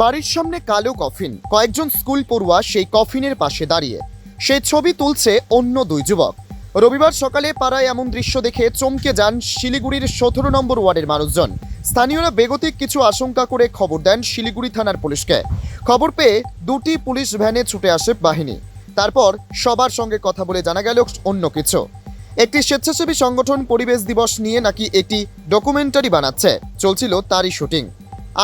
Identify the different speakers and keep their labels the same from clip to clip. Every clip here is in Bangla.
Speaker 1: বাড়ির সামনে কালো কফিন। কয়েকজন স্কুল পড়ুয়া সেই কফিনের পাশে দাঁড়িয়ে। সেই ছবি তুলছে অন্য দুই যুবক। রবিবার সকালে পাড়ায় এমন দৃশ্য দেখে চমকে যান শিলিগুড়ির সতেরো নম্বর ওয়ার্ডের মানুষজন। স্থানীয়রা বেগতিক কিছু আশঙ্কা করে খবর দেন শিলিগুড়ি থানার পুলিশকে। খবর পেয়ে দুটি পুলিশ ভ্যানে ছুটে আসে বাহিনী। তারপর সবার সঙ্গে কথা বলে জানা গেল অন্য কিছু। একটি স্বেচ্ছাসেবী সংগঠন পরিবেশ দিবস নিয়ে নাকি একটি ডকুমেন্টারি বানাচ্ছে। চলছিল তারই শুটিং।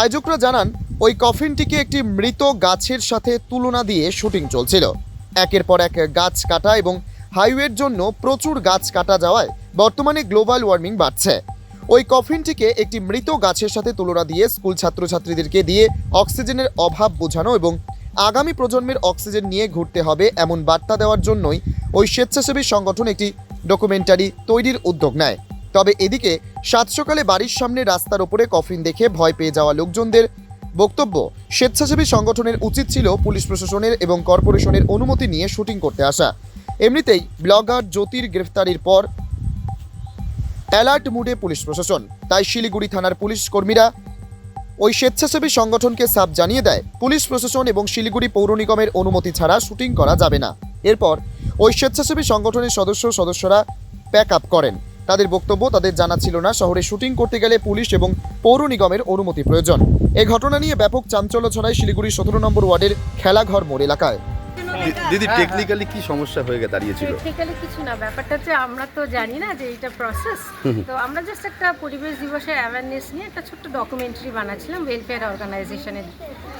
Speaker 1: আয়োজকরা জানান ওই কফিনটিকে একটি মৃত গাছের সাথে তুলনা দিয়ে শুটিং চলছিল। একের পর এক গাছ কাটা এবং হাইওয়ের জন্য প্রচুর গাছ কাটা যাওয়ায় বর্তমানে গ্লোবাল ওয়ার্মিং বাড়ছে। ওই কফিনটিকে একটি মৃত গাছের সাথে তুলনা দিয়ে স্কুল ছাত্রছাত্রীদেরকে দিয়ে অক্সিজেনের অভাব বোঝানো এবং আগামী প্রজন্মের অক্সিজেন নিয়ে ঘুরতে হবে এমন বার্তা দেওয়ার জন্যই ওই স্বেচ্ছাসেবী সংগঠন একটি ডকুমেন্টারি তৈরির উদ্যোগ নেয়। তবে এদিকে সাত সকালে বাড়ির সামনে রাস্তার ওপরে কফিন দেখে ভয় পেয়ে যাওয়া লোকজনদের বক্তব্য। স্বেচ্ছাসেবী সংগঠনের উচিত ছিল পুলিশ প্রশাসনের এবং কর্পোরেশনের অনুমতি নিয়ে শুটিং করতে আসা। এমনিতেই ব্লগার জ্যোতির গ্রেফতারির পর অ্যালার্ট মুডে পুলিশ প্রশাসন। তাই শিলিগুড়ি থানার পুলিশ কর্মীরা ওই স্বেচ্ছাসেবী সংগঠনকে সাপ জানিয়ে দেয়, পুলিশ প্রশাসন এবং শিলিগুড়ি পৌর নিগমের অনুমতি ছাড়া শুটিং করা যাবে না। এরপর ওই স্বেচ্ছাসেবী সংগঠনের সদস্য সদস্যরা প্যাক আপ করেন। তাদের বক্তব্য তাদের জানা ছিল না। শহরে শুটিং করতে গেলে পুলিশ এবং পৌর নিগমের অনুমতি প্রয়োজন। এ ঘটনা নিয়ে ব্যাপক চাঞ্চল্য ছড়ায় শিলিগুড়ির সতেরো নম্বর ওয়ার্ডের খেলাঘর মোড় এলাকায়।
Speaker 2: দিদি টেকনিক্যালি কি সমস্যা হয়ে দাঁড়িয়েছিল
Speaker 3: টেকনিক্যালি কিছু না ব্যাপারটা হচ্ছে আমরা তো জানি না যে এটা প্রসেস তো আমরা জাস্ট একটা পরিবেশ দিবসের অ্যাওয়ারনেস নিয়ে একটা ছোট্ট ডকুমেন্টারি বানাচ্ছিলাম ওয়েলফেয়ার অর্গানাইজেশনের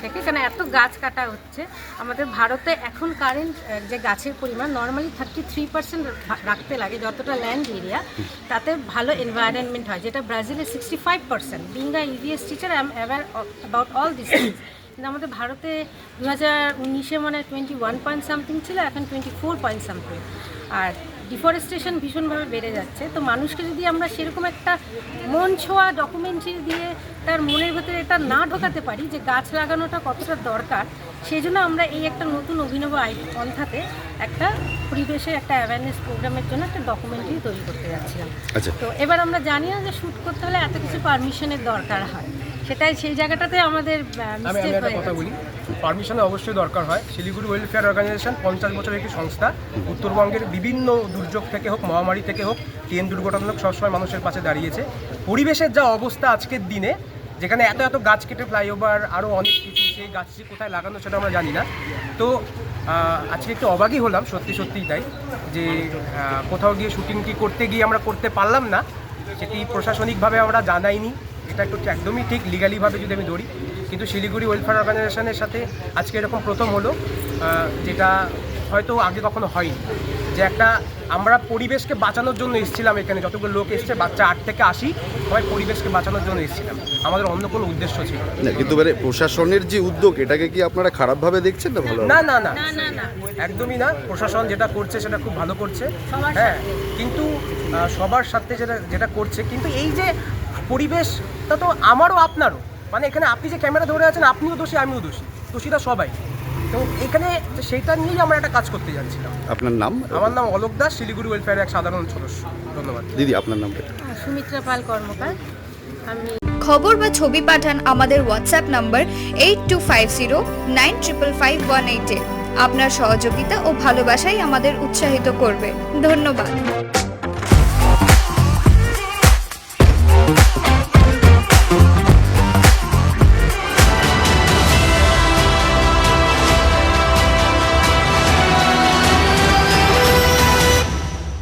Speaker 3: থেকে। কারণ এত গাছ কাটা হচ্ছে। আমাদের ভারতে এখন কারেন্ট যে গাছের পরিমাণ নর্মালি থার্টি থ্রি পার্সেন্ট রাখতে লাগে যতটা ল্যান্ড এরিয়া তাতে ভালো এনভায়রনমেন্ট হয়। যেটা ব্রাজিলে sixty five percent being a EVS teacher I am aware about all this কিন্তু আমাদের ভারতে দু হাজার উনিশে মানে টোয়েন্টি ওয়ান পয়েন্ট সামথিং ছিল এখন টোয়েন্টি ফোর পয়েন্ট সামথিং আর ডিফরেস্টেশন ভীষণভাবে বেড়ে যাচ্ছে। তো মানুষকে যদি আমরা সেরকম একটা মন ছোঁয়া ডকুমেন্টারি দিয়ে তার মনের ভেতরে এটা না ঢোকাতে পারি যে গাছ লাগানোটা কতটা দরকার সেই জন্য আমরা এই একটা নতুন অভিনব আই পন্থাতে একটা পরিবেশের একটা অ্যাওয়ারনেস প্রোগ্রামের জন্য একটা ডকুমেন্টারি তৈরি করতে যাচ্ছিলাম।
Speaker 2: আচ্ছা।
Speaker 3: তো এবার আমরা জানি না যে শ্যুট করতে হলে এত কিছু পারমিশনের দরকার হয়। সেটাই সেই জায়গাটাতে আমাদের
Speaker 4: আমি আমি একটা কথা বলি। পারমিশনের অবশ্যই দরকার হয়। শিলিগুড়ি ওয়েলফেয়ার অর্গানাইজেশন পঞ্চাশ বছরের একটি সংস্থা। উত্তরবঙ্গের বিভিন্ন দুর্যোগ থেকে হোক মহামারী থেকে হোক ট্রেন দুর্ঘটনা হোক সবসময় মানুষের পাশে দাঁড়িয়েছে। পরিবেশের যা অবস্থা আজকের দিনে যেখানে এত এত গাছ কেটে ফ্লাইওভার আরও অনেক কিছু সেই গাছটি কোথায় লাগানো সেটা আমরা জানি না। তো আজকে একটু অবাকই হলাম সত্যি সত্যিই তাই যে কোথাও গিয়ে শুটিংটি করতে গিয়ে আমরা করতে পারলাম না সেটি প্রশাসনিকভাবে আমরা জানাইনি। এটা একটু একদমই ঠিক লিগালিভাবে যদি আমি ধরি কিন্তু শিলিগুড়ি ওয়েলফেয়ার অর্গানাইজেশনের সাথে আজকে এরকম প্রথম হলো যেটা হয়তো আগে কখনো হয়নি। যে একটা আমরা পরিবেশকে বাঁচানোর জন্য এসেছিলাম এখানে যতগুলো লোক এসছে বাচ্চা আট থেকে আসি সবাই পরিবেশকে বাঁচানোর জন্য এসেছিলাম। আমাদের অন্য কোনো উদ্দেশ্য ছিল না।
Speaker 2: কিন্তু মানে প্রশাসনের যে উদ্যোগ এটাকে কি আপনারা খারাপভাবে দেখছেন না ভালো?
Speaker 4: না না না। একদমই না। প্রশাসন যেটা করছে সেটা খুব ভালো করছে। হ্যাঁ কিন্তু সবার সাথে যেটা যেটা করছে কিন্তু এই যে পরিবেশটা তো আমারও আপনারও। মানে এখানে আপনি যে ক্যামেরা ধরে আছেন আপনিও দোষী আমিও দোষী। দোষীরা সবাই। তো এখানে সেইটা নিয়েই আমরা একটা কাজ করতে যাচ্ছিলাম।
Speaker 2: আপনার নাম?
Speaker 4: আমার নাম অলোক দাস শিলিগুড়ি ওয়েলফেয়ার এক সাধারণ সদস্য। ধন্যবাদ।
Speaker 2: দিদি আপনার নামটা
Speaker 3: সুমিত্রা পাল কর্মকার। আমি
Speaker 5: খবর বা ছবি পাঠান আমাদের WhatsApp number eight two five zero nine triple five one এইটে আপনার সহযোগিতা ও ভালোবাসাই আমাদের উৎসাহিত করবে। ধন্যবাদ।